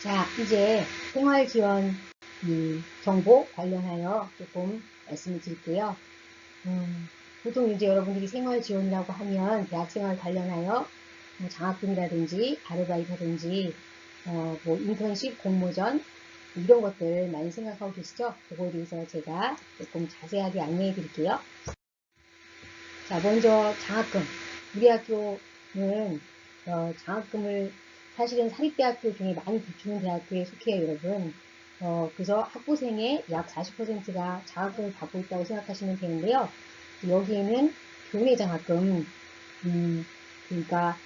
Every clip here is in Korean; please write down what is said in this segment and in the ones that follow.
자, 이제 생활 지원 이 정보 관련하여 조금 말씀을 드릴게요. 음, 보통 이제 여러분들이 생활 지원이라고 하면 대학생활 관련하여 뭐 장학금이라든지 아르바이트라든지 어, 뭐 인턴십, 공모전 이런 것들 많이 생각하고 계시죠? 그거에 대해서 제가 조금 자세하게 안내해 드릴게요. 자, 먼저 장학금. 우리 학교는 어, 장학금을 사실은 사립대학교 중에 많이 붙이는 대학교에 속해요, 여러분. 어, 그래서 학부생의 약 40%가 장학금을 받고 있다고 생각하시면 되는데요. 여기에는 교내 장학금, 음, 그러니까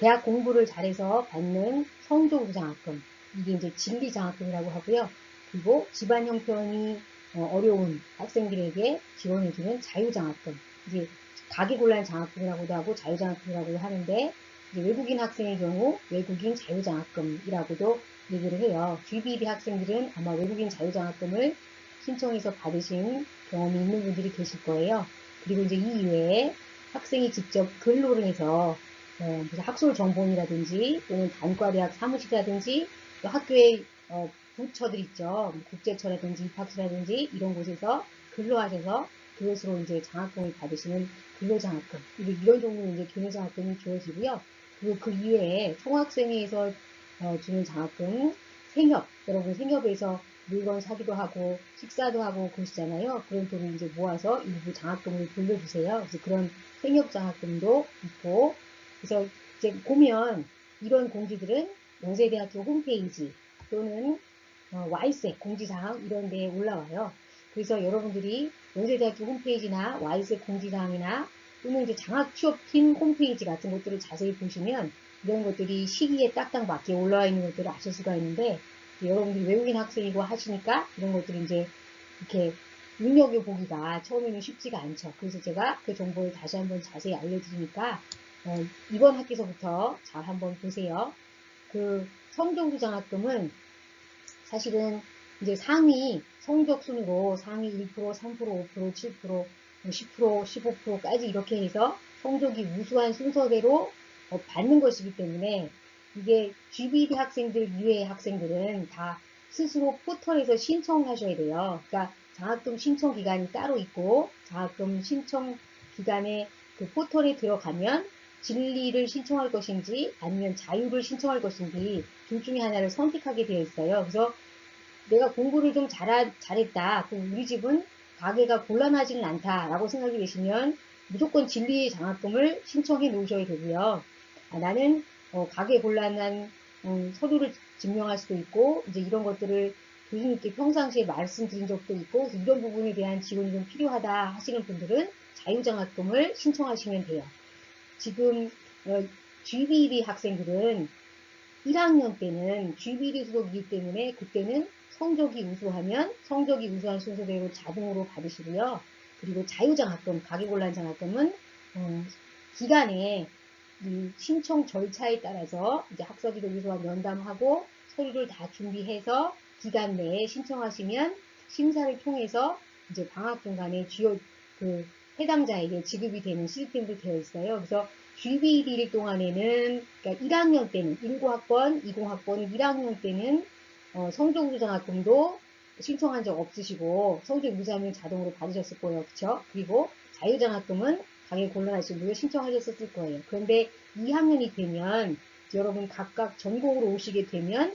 대학 공부를 잘해서 받는 성적으로 장학금, 이게 이제 진리 장학금이라고 하고요. 그리고 집안 형편이 어, 어려운 학생들에게 지원해주는 자유장학금, 이제 가계곤란 장학금이라고도 하고 자유장학금이라고도 하는데 외국인 학생의 경우 외국인 자유장학금이라고도 얘기를 해요. GBB 학생들은 아마 외국인 자유장학금을 신청해서 받으신 경험이 있는 분들이 계실 거예요. 그리고 이제 이 이외에 학생이 직접 근로를 해서 어, 학술 정보원이라든지 또는 단과대학 사무실이라든지 또 학교의 어, 부처들 있죠. 뭐 국제처라든지 입학처라든지 이런 곳에서 근로하셔서 그것으로 이제 장학금을 받으시는 근로장학금 이런 종류의 이제 교내장학금이 주어지고요. 그리고 그 이외에 총학생회에서 어, 주는 장학금, 생협, 여러분 생협에서 물건 사기도 하고 식사도 하고 그러시잖아요. 그런 돈을 이제 모아서 일부 장학금을 돌려주세요. 그래서 그런 생협 장학금도 있고 그래서 이제 보면 이런 공지들은 영세대학교 홈페이지 또는 어, 와이색 공지사항 이런 데에 올라와요. 그래서 여러분들이 영세대학교 홈페이지나 와이색 공지사항이나 또는 이제 장학 취업팀 홈페이지 같은 것들을 자세히 보시면 이런 것들이 시기에 딱딱 맞게 올라와 있는 것들을 아실 수가 있는데 여러분들이 외국인 학생이고 하시니까 이런 것들이 이제 이렇게 눈여겨 보기가 처음에는 쉽지가 않죠. 그래서 제가 그 정보를 다시 한번 자세히 알려드리니까 어, 이번 학기서부터 잘 한번 보세요. 그 성적수 장학금은 사실은 이제 상위 성적 순으로 상위 1%, 3%, 5%, 7%, 10%, 15%까지 이렇게 해서 성적이 우수한 순서대로 어, 받는 것이기 때문에 이게 GBD 학생들 이외의 학생들은 다 스스로 포털에서 신청하셔야 돼요. 그러니까 장학금 신청 기간이 따로 있고 장학금 신청 기간에 그 포털에 들어가면 진리를 신청할 것인지 아니면 자유를 신청할 것인지 둘 중에 하나를 선택하게 되어 있어요. 그래서 내가 공부를 좀 잘, 잘했다. 그럼 우리 집은 가게가 곤란하지는 않다라고 생각이 되시면 무조건 진리 장학금을 신청해 놓으셔야 되고요. 아, 나는 어, 가게 곤란한 음, 서류를 증명할 수도 있고 이제 이런 것들을 교수님께 평상시에 말씀드린 적도 있고 이런 부분에 대한 지원이 좀 필요하다 하시는 분들은 자유장학금을 신청하시면 돼요. 지금 어, GBD 학생들은 1학년 때는 GBD 수속이기 때문에 그때는 성적이 우수하면 성적이 우수한 순서대로 자동으로 받으시고요. 그리고 자유장학금, 가계곤란 장학금은 음, 기간에 신청 절차에 따라서 이제 학사지도 위소와 면담하고 서류를 다 준비해서 기간 내에 신청하시면 심사를 통해서 이제 방학 중간에 주요 그 해당자에게 지급이 되는 시스템도 되어 있어요. 그래서 GBD를 동안에는 그러니까 1학년 때는 19학번, 20학번 1학년 때는 어, 성적우수장학금도 신청한 적 없으시고 성적우수하면 자동으로 받으셨을 거예요. 그쵸? 그리고 자유장학금은 당연히 곤란하시고 무료 신청하셨을 거예요. 그런데 2학년이 되면 여러분 각각 전공으로 오시게 되면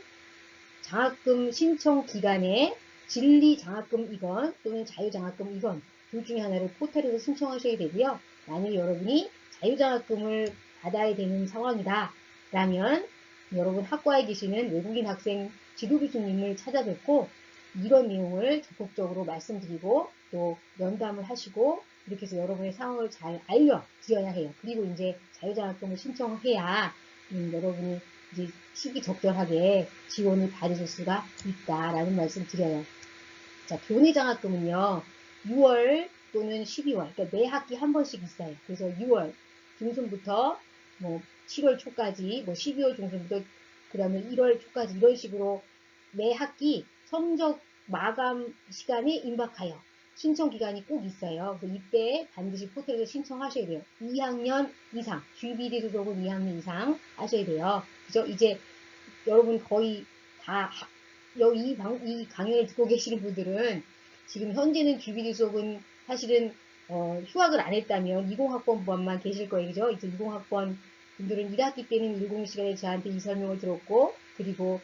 장학금 신청 기간에 진리 장학금 이건 또는 자유 장학금 이건 둘 중에 하나를 포털에서 신청하셔야 되고요. 만약 여러분이 자유 장학금을 받아야 되는 상황이다 라면 여러분 학과에 계시는 외국인 학생 지도 교수님을 찾아뵙고 이런 내용을 적극적으로 말씀드리고 또 면담을 하시고 이렇게 해서 여러분의 상황을 잘 알려드려야 해요. 그리고 이제 자유장학금을 신청해야 음, 여러분이 이제 시기적절하게 지원을 받으실 수가 있다라는 말씀 드려요. 자, 교내장학금은요, 6월 또는 12월, 그러니까 매 학기 한 번씩 있어요. 그래서 6월 중순부터 뭐 7월 초까지, 뭐 12월 중순부터 그 다음에 1월 초까지 이런 식으로 매 학기 성적 마감 시간에 임박하여 신청 기간이 꼭 있어요. 그래서 이때 반드시 포털에서 신청하셔야 돼요. 2학년 이상, GBD 소속은 2학년 이상 하셔야 돼요. 그죠? 이제 여러분 거의 다 하- 여기 이, 방, 이 강연을 듣고 계시는 분들은 지금 현재는 GBD 수업은 사실은 어, 휴학을 안 했다면 20학번만 계실 거예요. 그죠? 이제 20학번 분들은 1학기 때는 10 시간에 저한테 이 설명을 들었고 그리고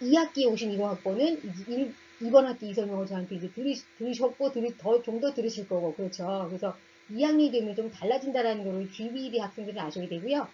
2학기에 오신 20학번은 이제 1, 번 학기 이 설명을 저한테 이제 들으, 들으셨고 들으, 더, 좀 더 들으실 거고 그렇죠. 그래서 2학년이 되면 좀 달라진다라는 거를 GBD 학생들은 아셔야 되고요.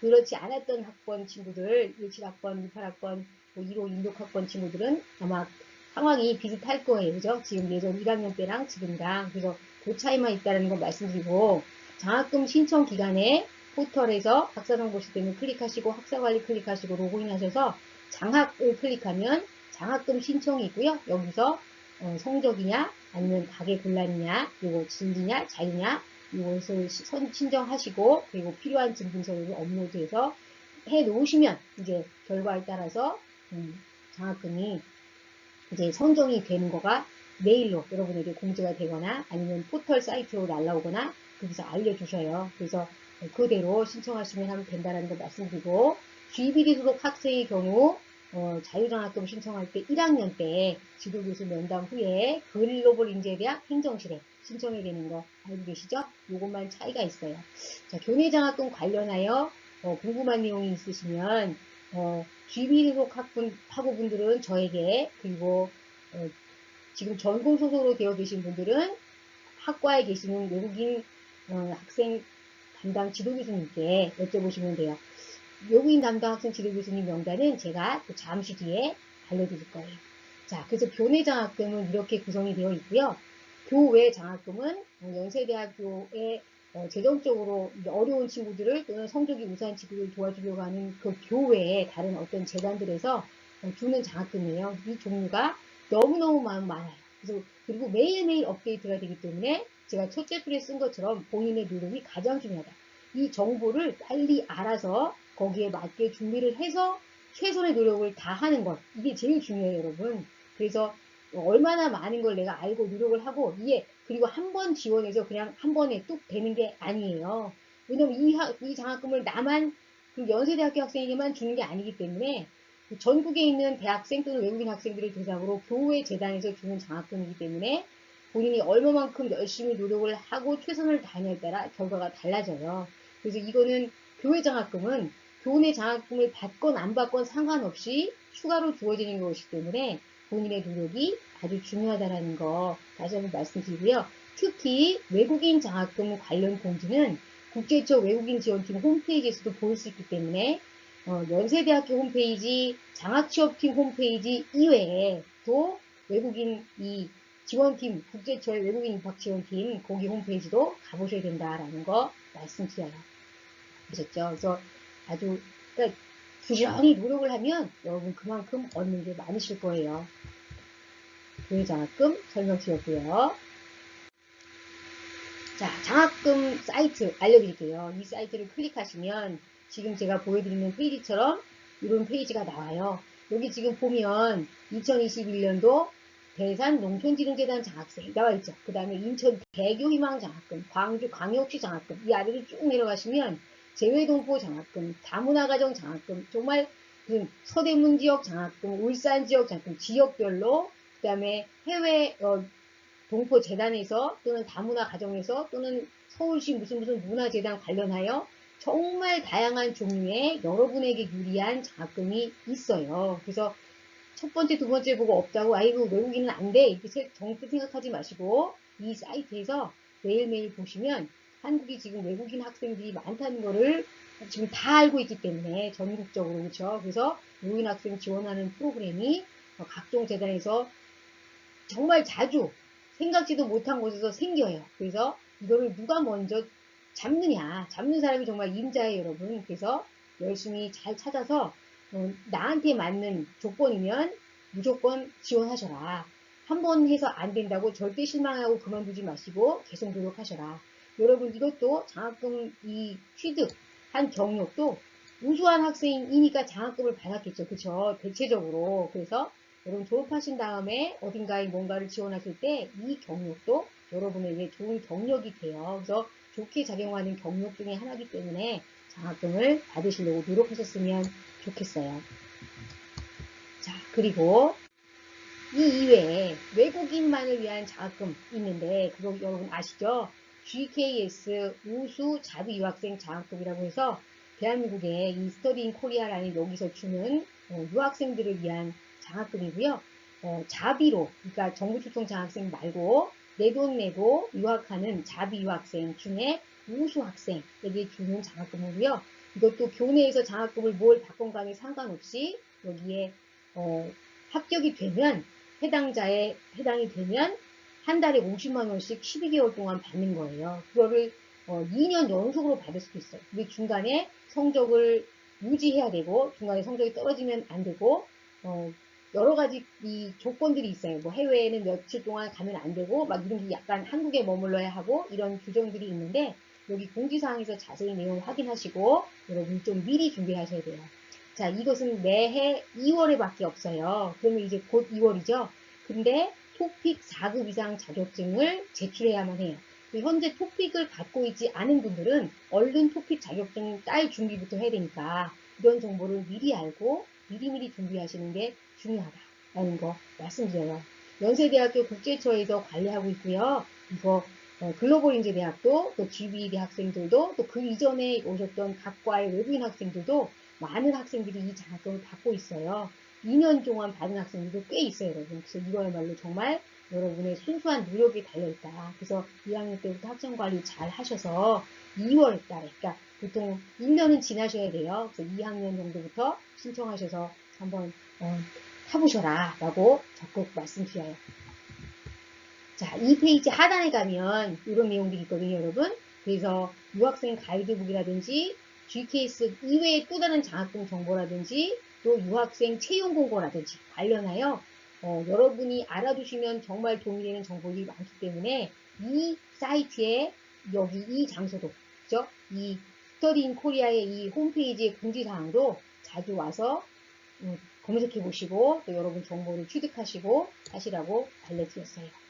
그렇지 않았던 학번 친구들, 17학번, 18학번, 뭐 1호 16학번 친구들은 아마 상황이 비슷할 거예요. 그죠? 지금 예전 1학년 때랑 지금이랑. 그래서 그 차이만 있다는 걸 말씀드리고, 장학금 신청 기간에 포털에서 학사정 보실 때는 클릭하시고, 학사관리 클릭하시고, 로그인 하셔서 장학을 클릭하면 장학금 신청이 있고요. 여기서 어, 성적이냐, 아니면 가계 곤란이냐, 이거 진지냐, 자유냐, 이것을 신청하시고, 그리고 필요한 증빙서를 업로드해서 해 놓으시면, 이제 결과에 따라서, 음, 장학금이 이제 선정이 되는 거가 메일로 여러분에게 공지가 되거나 아니면 포털 사이트로 날라오거나 거기서 알려주셔요. 그래서 그대로 신청하시면 하면 된다는 걸 말씀드리고 GBD 소속 학생의 경우 어, 자유장학금 신청할 때 1학년 때 지도교수 면담 후에 글로벌 인재대학 행정실에 신청해야 되는 거 알고 계시죠? 요것만 차이가 있어요. 자, 교내 장학금 관련하여 어, 궁금한 내용이 있으시면 어, GBD 소속 학분, 학우분들은 저에게, 그리고, 어, 지금 전공 소속으로 되어 계신 분들은 학과에 계시는 외국인 어, 학생 담당 지도교수님께 여쭤보시면 돼요. 외국인 담당 학생 지도교수님 명단은 제가 또 잠시 뒤에 알려드릴 거예요. 자, 그래서 교내 장학금은 이렇게 구성이 되어 있고요. 교외 장학금은 어, 연세대학교에 어, 재정적으로 어려운 친구들을 또는 성적이 우수한 친구들을 도와주려고 하는 그 교외의 다른 어떤 재단들에서 어, 주는 장학금이에요. 이 종류가 너무너무 많- 많아요. 그래서 그리고 매일매일 업데이트가 되기 때문에 제가 첫째 줄에 쓴 것처럼 본인의 노력이 가장 중요하다. 이 정보를 빨리 알아서 거기에 맞게 준비를 해서 최선의 노력을 다하는 것. 이게 제일 중요해요, 여러분. 그래서 얼마나 많은 걸 내가 알고 노력을 하고 이해 그리고 한 번 지원해서 그냥 한 번에 뚝 되는 게 아니에요. 왜냐면 이, 학- 이 장학금을 나만 그 연세대학교 학생에게만 주는 게 아니기 때문에 그 전국에 있는 대학생 또는 외국인 학생들을 대상으로 교회 재단에서 주는 장학금이기 때문에 본인이 얼마만큼 열심히 노력을 하고 최선을 다하냐에 따라 결과가 달라져요. 그래서 이거는 교회 장학금은 교내 장학금을 받건 안 받건 상관없이 추가로 주어지는 것이기 때문에 본인의 노력이 아주 중요하다는 거 다시 한번 말씀드리고요. 특히 외국인 장학금 관련 공지는 국제처 외국인 지원팀 홈페이지에서도 볼 수 있기 때문에 어, 연세대학교 홈페이지, 장학취업팀 홈페이지 이외에 또 외국인 이 지원팀, 국제처의 외국인 입학 지원팀 거기 홈페이지도 가보셔야 된다라는 거 말씀드려요. 아셨죠? 그래서 아주 그러니까 부지런히 노력을 하면 여러분 그만큼 얻는 게 많으실 거예요. 교회 장학금 설명드렸고요. 자, 장학금 사이트 알려드릴게요. 이 사이트를 클릭하시면 지금 제가 보여드리는 페이지처럼 이런 페이지가 나와요. 여기 지금 보면 2021년도 대산 농촌진흥재단 장학생 나와 있죠. 그 다음에 인천 대교희망 장학금, 광주 광역시 장학금 이 아래로 쭉 내려가시면 재외동포 장학금, 다문화가정 장학금 정말 그 서대문 지역 장학금, 울산 지역 장학금 지역별로 그 다음에 해외 어, 동포 재단에서 또는 다문화 가정에서 또는 서울시 무슨 무슨 문화재단 관련하여 정말 다양한 종류의 여러분에게 유리한 장학금이 있어요. 그래서 첫 번째, 두 번째 보고 없다고 아이고 외국인은 안돼 이렇게 세- 정뜻 생각하지 마시고 이 사이트에서 매일매일 보시면 한국이 지금 외국인 학생들이 많다는 거를 지금 다 알고 있기 때문에 전국적으로 그렇죠. 그래서 외국인 학생 지원하는 프로그램이 어, 각종 재단에서 정말 자주 생각지도 못한 곳에서 생겨요. 그래서 이거를 누가 먼저 잡느냐. 잡는 사람이 정말 임자예요, 여러분. 그래서 열심히 잘 찾아서 어, 나한테 맞는 조건이면 무조건 지원하셔라. 한 번 해서 안 된다고 절대 실망하고 그만두지 마시고 계속 노력하셔라. 여러분 이것도 장학금 이 취득한 경력도 우수한 학생이니까 장학금을 받았겠죠. 그쵸? 대체적으로. 그래서 여러분 졸업하신 다음에 어딘가에 뭔가를 지원하실 때 이 경력도 여러분에게 좋은 경력이 돼요. 그래서 좋게 작용하는 경력 중에 하나이기 때문에 장학금을 받으시려고 노력하셨으면 좋겠어요. 자, 그리고 이 이외에 외국인만을 위한 장학금 있는데 그거 여러분 아시죠? GKS 우수 자비 유학생 장학금이라고 해서 대한민국의 이 스터디인 코리아라는 여기서 주는 어, 유학생들을 위한 장학금이고요. 어, 자비로, 그러니까 정부 초청 장학생 말고 내 돈 내고 유학하는 자비 유학생 중에 우수 학생에게 주는 장학금이고요. 이것도 교내에서 장학금을 뭘 받건 간에 상관없이 여기에 어, 합격이 되면 해당자에 해당이 되면 한 달에 50만 원씩 12개월 동안 받는 거예요. 그거를 어, 2년 연속으로 받을 수도 있어요. 근데 중간에 성적을 유지해야 되고 중간에 성적이 떨어지면 안 되고 어, 여러 가지 이 조건들이 있어요. 뭐 해외에는 며칠 동안 가면 안 되고 막 이런 게 약간 한국에 머물러야 하고 이런 규정들이 있는데 여기 공지사항에서 자세히 내용 확인하시고 여러분 좀 미리 준비하셔야 돼요. 자, 이것은 매해 2월에 밖에 없어요. 그러면 이제 곧 2월이죠. 근데 토픽 4급 이상 자격증을 제출해야만 해요. 현재 토픽을 갖고 있지 않은 분들은 얼른 토픽 자격증 딸 준비부터 해야 되니까 이런 정보를 미리 알고 미리미리 준비하시는 게 중요하다라는 거 말씀드려요. 연세대학교 국제처에서 관리하고 있고요. 이거 어, 글로벌 인재 대학도 또 GBD 학생들도 또 그 이전에 오셨던 각과의 외부인 학생들도 많은 학생들이 이 장학금을 받고 있어요. 2년 동안 받은 학생들도 꽤 있어요, 여러분. 그래서 이거야말로 정말 여러분의 순수한 노력이 달려있다. 그래서 2학년 때부터 학점 관리 잘 하셔서 2월 달에, 그러니까 보통 1년은 지나셔야 돼요. 그래서 2학년 정도부터 신청하셔서 한번 어, 타보셔라 라고 적극 말씀드려요. 자, 이 페이지 하단에 가면 이런 내용들이 있거든요, 여러분. 그래서 유학생 가이드북이라든지 GKS 이외의 또 다른 장학금 정보라든지 또 유학생 채용 공고라든지 관련하여 어, 여러분이 알아두시면 정말 도움이 되는 정보들이 많기 때문에 이 사이트에 여기 이 장소도 그죠? 이 스터디인 코리아의 이 홈페이지의 공지사항도 자주 와서 음, 검색해 보시고 또 여러분 정보를 취득하시고 하시라고 알려드렸어요.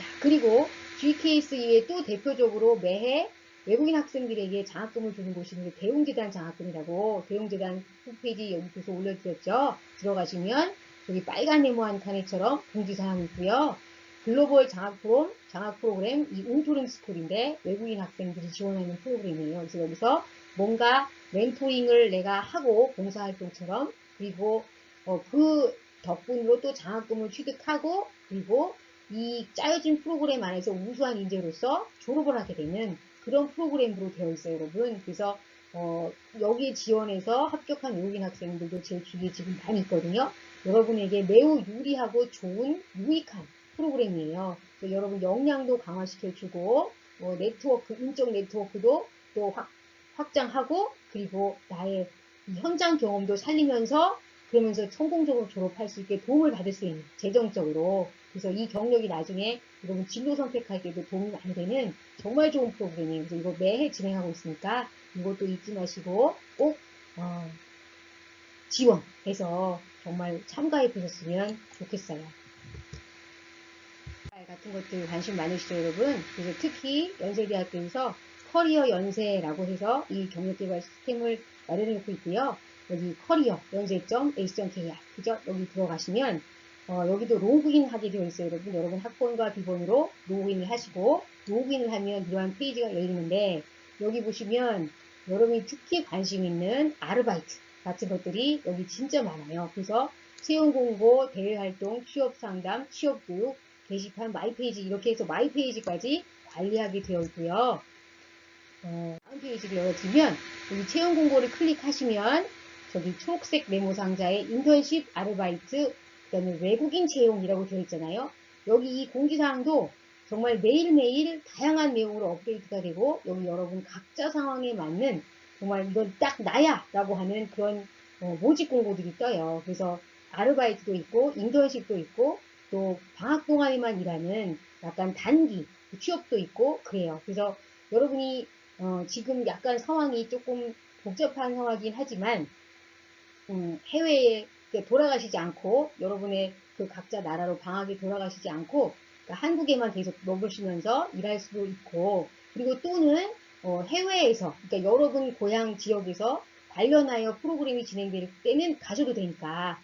자 그리고 GKS 이외에 또 대표적으로 매해 외국인 학생들에게 장학금을 주는 곳이 있는데 대웅재단 장학금이라고 대웅재단 홈페이지 여기 주소 올려드렸죠. 들어가시면 여기 빨간 네모한 칸에처럼 공지사항이 있고요. 글로벌 장학 프로그램, 장학 프로그램 이 웅토링 스쿨인데 외국인 학생들이 지원하는 프로그램이에요. 그래서 여기서 뭔가 멘토링을 내가 하고 봉사활동처럼 그리고 어, 그 덕분으로 또 장학금을 취득하고 그리고 이 짜여진 프로그램 안에서 우수한 인재로서 졸업을 하게 되는 그런 프로그램으로 되어 있어요, 여러분. 그래서 어, 여기에 지원해서 합격한 외국인 학생들도 제 주위에 지금 많이 있거든요. 여러분에게 매우 유리하고 좋은 유익한 프로그램이에요. 여러분 역량도 강화시켜주고 어, 네트워크, 인적 네트워크도 또 확, 확장하고 그리고 나의 현장 경험도 살리면서 그러면서 성공적으로 졸업할 수 있게 도움을 받을 수 있는 재정적으로 그래서 이 경력이 나중에 여러분 진로 선택할 때도 도움이 많이 되는 정말 좋은 프로그램이에요. 그래서 이거 매해 진행하고 있으니까 이것도 잊지 마시고 꼭 어, 지원해서 정말 참가해 보셨으면 좋겠어요. 같은 것들 관심 많으시죠 여러분? 그래서 특히 연세대학교에서 커리어 연세라고 해서 이 경력개발 시스템을 마련해 놓고 있고요. 여기 커리어 연세점 ac.kr 그죠? 여기 들어가시면 어, 여기도 로그인 하게 되어 있어요 여러분 여러분 학번과 비번으로 로그인을 하시고 로그인을 하면 이러한 페이지가 열리는데 여기 보시면 여러분이 특히 관심 있는 아르바이트 같은 것들이 여기 진짜 많아요 그래서 채용 공고, 대외 활동, 취업 상담, 취업 교육, 게시판, 마이 페이지 이렇게 해서 마이 페이지까지 관리하게 되어 있고요. 어, 다음 페이지를 열어주면 여기 채용 공고를 클릭하시면 저기 초록색 메모 상자에 인턴십 아르바이트 그 다음에 외국인 채용이라고 되어 있잖아요. 여기 이 공지사항도 정말 매일매일 다양한 내용으로 업데이트가 되고 여기 여러분 각자 상황에 맞는 정말 이건 딱 나야 라고 하는 그런 어, 모집 공고들이 떠요. 그래서 아르바이트도 있고 인턴십도 있고 또 방학 동안에만 일하는 약간 단기 취업도 있고 그래요. 그래서 여러분이 어, 지금 약간 상황이 조금 복잡한 상황이긴 하지만 음, 해외에 돌아가시지 않고 여러분의 그 각자 나라로 방학에 돌아가시지 않고 그러니까 한국에만 계속 머무시면서 일할 수도 있고 그리고 또는 어, 해외에서 그러니까 여러분 고향 지역에서 관련하여 프로그램이 진행될 때는 가셔도 되니까.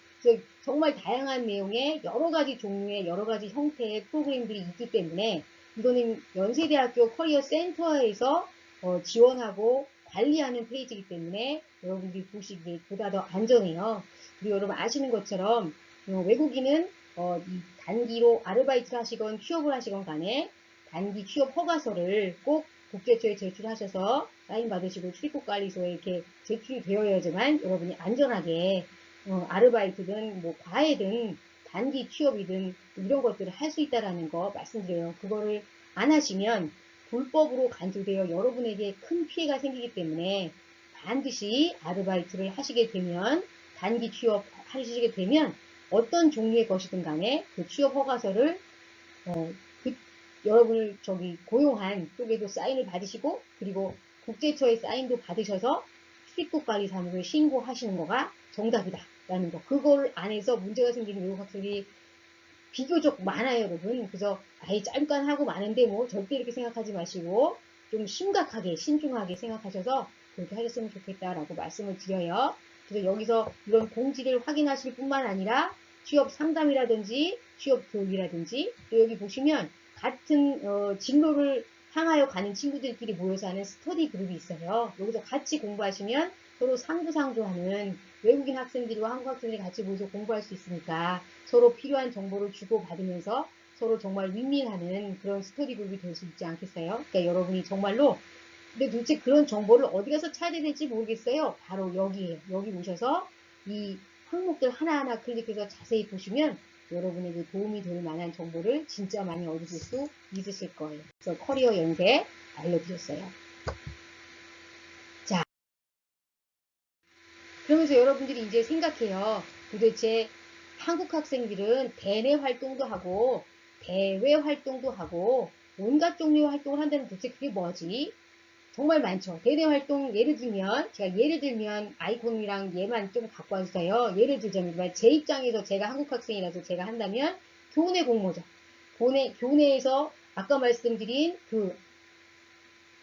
정말 다양한 내용의 여러 가지 종류의 여러 가지 형태의 프로그램들이 있기 때문에 이거는 연세대학교 커리어 센터에서 어, 지원하고 관리하는 페이지이기 때문에 여러분들이 보시기에 보다 더 안전해요. 그리고 여러분 아시는 것처럼 어, 외국인은 어, 이 단기로 아르바이트를 하시건 취업을 하시건 간에 단기 취업 허가서를 꼭 국제처에 제출하셔서 사인 받으시고 출입국관리소에 이렇게 제출이 되어야지만 여러분이 안전하게 어, 아르바이트든 뭐 과외든 단기 취업이든 이런 것들을 할 수 있다라는 거 말씀드려요. 그거를 안 하시면 불법으로 간주되어 여러분에게 큰 피해가 생기기 때문에 반드시 아르바이트를 하시게 되면 단기 취업 하시게 되면 어떤 종류의 것이든 간에 그 취업 허가서를 어, 그 여러분을 저기 고용한 쪽에도 사인을 받으시고 그리고 국제처에 사인도 받으셔서 출입국관리사무소에 신고하시는 거가 정답이다 라는 거. 그걸 안 해서 문제가 생기는 외국 학생이 비교적 많아요 여러분. 그래서 아예 잠깐 하고 많은데 뭐 절대 이렇게 생각하지 마시고 좀 심각하게 신중하게 생각하셔서 그렇게 하셨으면 좋겠다라고 말씀을 드려요 그래서 여기서 이런 공지를 확인하실 뿐만 아니라 취업 상담이라든지 취업 교육이라든지 또 여기 보시면 같은 어, 진로를 향하여 가는 친구들끼리 모여서 하는 스터디 그룹이 있어요. 여기서 같이 공부하시면 서로 상부상조하는 외국인 학생들과 한국 학생들이 같이 모여서 공부할 수 있으니까 서로 필요한 정보를 주고받으면서 서로 정말 윈윈하는 그런 스터디 그룹이 될 수 있지 않겠어요? 그러니까 여러분이 정말로 근데 도대체 그런 정보를 어디 가서 찾아야 될지 모르겠어요. 바로 여기에요. 여기 오셔서 이 항목들 하나하나 클릭해서 자세히 보시면 여러분에게 도움이 될 만한 정보를 진짜 많이 얻으실 수 있으실 거예요. 그래서 커리어 연세 알려드렸어요. 자, 그러면서 여러분들이 이제 생각해요. 도대체 한국 학생들은 대내 활동도 하고 대외 활동도 하고 온갖 종류의 활동을 한다는 도대체 그게 뭐지? 정말 많죠. 대내 활동 예를 들면 제가 예를 들면 아이콘이랑 얘만 좀 갖고 와주세요. 예를 들자면 제 입장에서 제가 한국 학생이라서 제가 한다면 교내 공모전. 교내, 교내에서 아까 말씀드린 그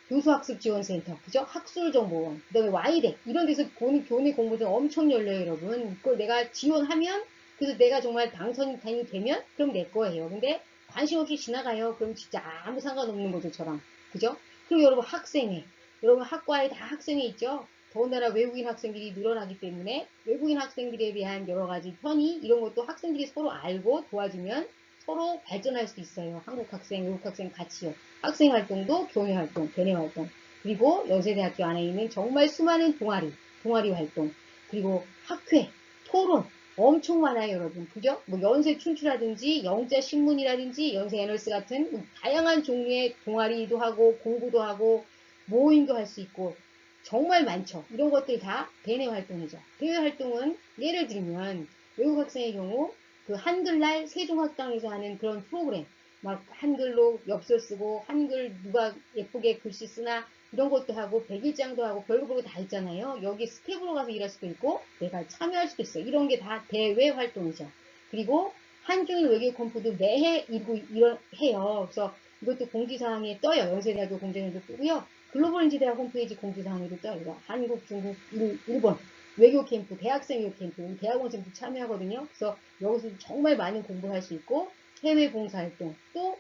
교수학습지원센터, 그죠? 학술정보원, 그 다음에 와이덱, 이런 데서 교내, 교내 공모전 엄청 열려요, 여러분. 그걸 내가 지원하면, 그래서 내가 정말 당선이 되면, 그럼 내 거예요. 근데 관심 없이 지나가요. 그럼 진짜 아무 상관없는 거죠, 저랑. 그죠? 그리고 여러분 학생회, 여러분 학과에 다 학생회 있죠? 더군다나 외국인 학생들이 늘어나기 때문에 외국인 학생들에 대한 여러 가지 편의 이런 것도 학생들이 서로 알고 도와주면 서로 발전할 수 있어요. 한국 학생, 외국 학생 같이요. 학생 활동도 교내 활동, 대내 활동, 그리고 연세대학교 안에 있는 정말 수많은 동아리, 동아리 활동, 그리고 학회, 토론, 엄청 많아요, 여러분. 그죠? 뭐 연세 춘추라든지 영자 신문이라든지 연세 애널스 같은 뭐 다양한 종류의 동아리도 하고 공부도 하고 모임도 할 수 있고 정말 많죠. 이런 것들 다 대내 활동이죠. 대외 활동은 예를 들면 외국 학생의 경우 그 한글날 세종학당에서 하는 그런 프로그램 막 한글로 엽서 쓰고 한글 누가 예쁘게 글씨 쓰나 이런 것도 하고 백일장도 하고 별거 별거 다 있잖아요. 여기 스텝으로 가서 일할 수도 있고 내가 참여할 수도 있어요. 이런 게 다 대외 활동이죠. 그리고 한중일 외교 컴프도 매해 이고 이런 해요. 그래서 이것도 공지사항에 떠요. 연세대학교 공지사항도 뜨고요. 글로벌 인지대학 홈페이지 공지사항에도 떠요. 한국, 중국, 일, 일본 외교 캠프, 대학생 외교 캠프, 대학원생도 참여하거든요. 그래서 여기서 정말 많은 공부를 할수 있고 해외 봉사활동 또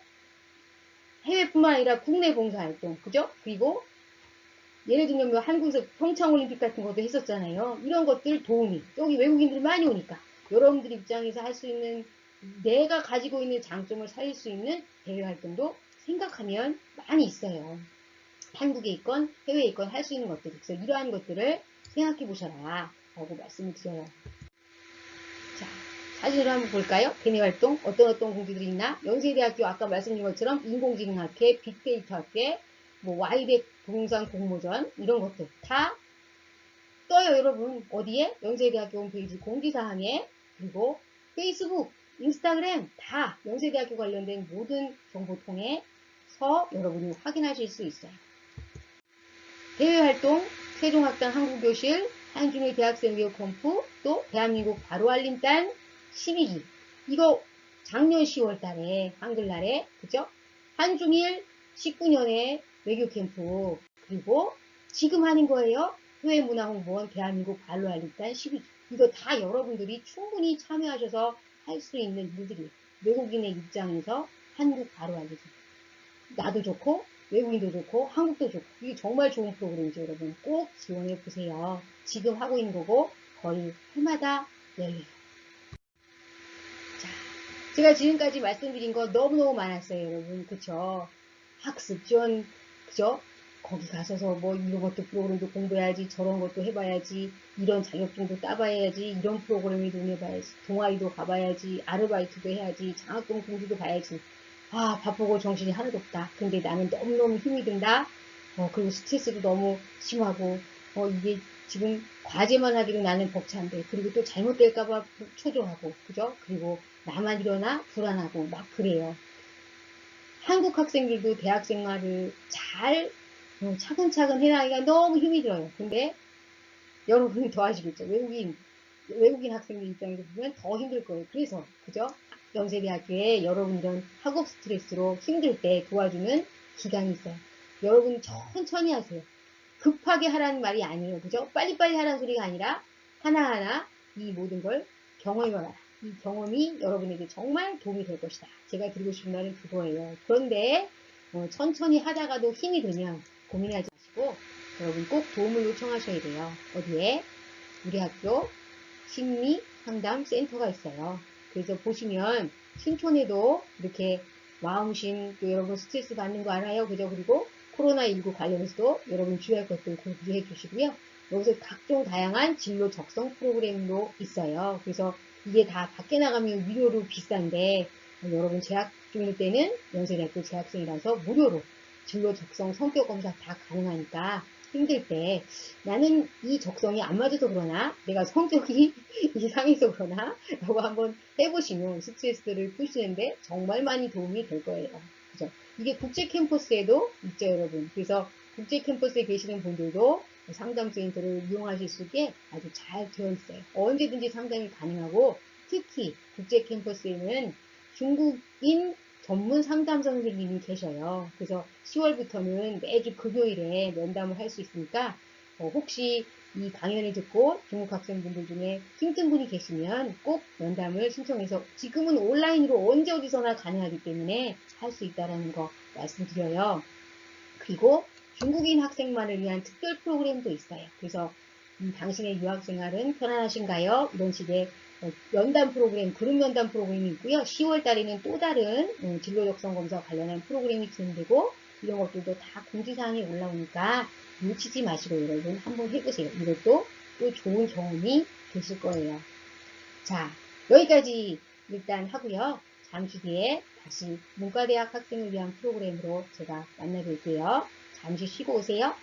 해외뿐만 아니라 국내 봉사활동 그죠? 그리고 예를 들면 뭐 한국에서 평창올림픽 같은 것도 했었잖아요. 이런 것들 도움이 여기 외국인들이 많이 오니까 여러분들 입장에서 할 수 있는 내가 가지고 있는 장점을 살릴 수 있는 대외 활동도 생각하면 많이 있어요. 한국에 있건 해외에 있건 할 수 있는 것들 그래서 이러한 것들을 생각해 보셔라 라고 말씀을 드려요. 자, 사진으로 한번 볼까요? 대내 활동 어떤 어떤 공지들이 있나? 연세대학교 아까 말씀드린 것처럼 인공지능학회, 빅데이터 학회, 뭐 와이덱 동영상 공모전 이런 것들 다 떠요 여러분 어디에? 연세대학교 홈페이지 공지사항에 그리고 페이스북, 인스타그램 다 연세대학교 관련된 모든 정보통에서 여러분이 확인하실 수 있어요. 대외활동, 세종학당 한국교실, 한중일 대학생 교육 컴프, 또 대한민국 바로 알림단 12기. 이거 작년 10월 달에, 한글날에, 그죠? 한중일 19년에 외교 캠프, 그리고 지금 하는 거예요. 해외문화홍보원 대한민국 발로 알리단 12주. 이거 다 여러분들이 충분히 참여하셔서 할 수 있는 일들이 외국인의 입장에서 한국 바로 알리기. 나도 좋고 외국인도 좋고 한국도 좋고. 이게 정말 좋은 프로그램이죠 여러분. 꼭 지원해 보세요. 지금 하고 있는 거고 거의 해마다 열려요. 자 제가 지금까지 말씀드린 거 너무너무 많았어요 여러분. 그쵸? 학습 지원 그죠? 거기 가서서 뭐 이런 것도 프로그램도 공부해야지 저런 것도 해봐야지 이런 자격증도 따봐야지 이런 프로그램에도 해봐야지 동아리도 가봐야지 아르바이트도 해야지 장학금 공부도 봐야지. 아 바쁘고 정신이 하나도 없다. 근데 나는 너무너무 힘이 든다. 어, 그리고 스트레스도 너무 심하고 어, 이게 지금 과제만 하기도 나는 벅찬데 그리고 또 잘못될까봐 초조하고 그죠? 그리고 나만 일어나 불안하고 막 그래요 한국 학생들도 대학 생활을 잘 어, 차근차근 해나가기가 너무 힘이 들어요. 근데 여러분이 더 아시겠죠. 외국인, 외국인 학생들 입장에서 보면 더 힘들 거예요. 그래서, 그죠? 연세대학교에 여러분 이런 학업 스트레스로 힘들 때 도와주는 기간이 있어요. 여러분 천천히 하세요. 급하게 하라는 말이 아니에요. 그죠? 빨리빨리 하라는 소리가 아니라 하나하나 이 모든 걸 경험해봐라. 이 경험이 여러분에게 정말 도움이 될 것이다. 제가 드리고 싶은 말은 그거예요. 그런데 어, 천천히 하다가도 힘이 들면 고민하지 마시고 여러분 꼭 도움을 요청하셔야 돼요. 어디에? 우리 학교 심리 상담 센터가 있어요. 그래서 보시면 신촌에도 이렇게 마음심 또 여러분 스트레스 받는 거 알아요. 그죠? 그리고 코로나19 관련해서도 여러분 주의할 것들 공부해 주시고요. 여기서 각종 다양한 진로 적성 프로그램도 있어요. 그래서 이게 다 밖에 나가면 유료로 비싼데 여러분 재학 중일 때는 연세대학교 재학생이라서 무료로 진로 적성 성격 검사 다 가능하니까 힘들 때 나는 이 적성이 안 맞아서 그러나 내가 성격이 이상해서 그러나 라고 한번 해보시면 스트레스를 푸시는데 정말 많이 도움이 될 거예요. 그죠? 이게 국제 캠퍼스에도 있죠 여러분. 그래서 국제 캠퍼스에 계시는 분들도 상담센터를 이용하실 수 있게 아주 잘 되어 있어요. 언제든지 상담이 가능하고 특히 국제 캠퍼스에는 중국인 전문 상담 선생님이 계셔요. 그래서 10월부터는 매주 금요일에 면담을 할 수 있으니까 어, 혹시 이 강연을 듣고 중국 학생분들 중에 힘든 분이 계시면 꼭 면담을 신청해서 지금은 온라인으로 언제 어디서나 가능하기 때문에 할 수 있다는 거 말씀드려요. 그리고 중국인 학생만을 위한 특별 프로그램도 있어요. 그래서 음, 당신의 유학생활은 편안하신가요? 이런 식의 어, 연단 프로그램, 그룹 연단 프로그램이 있고요. 10월 달에는 또 다른 음, 진로 적성 검사 관련한 프로그램이 진행되고 이런 것들도 다 공지사항에 올라오니까 놓치지 마시고 여러분 한번 해보세요. 이것도 또 좋은 경험이 되실 거예요. 자, 여기까지 일단 하고요. 잠시 뒤에 다시 문과대학 학생을 위한 프로그램으로 제가 만나뵐게요. 잠시 쉬고 오세요.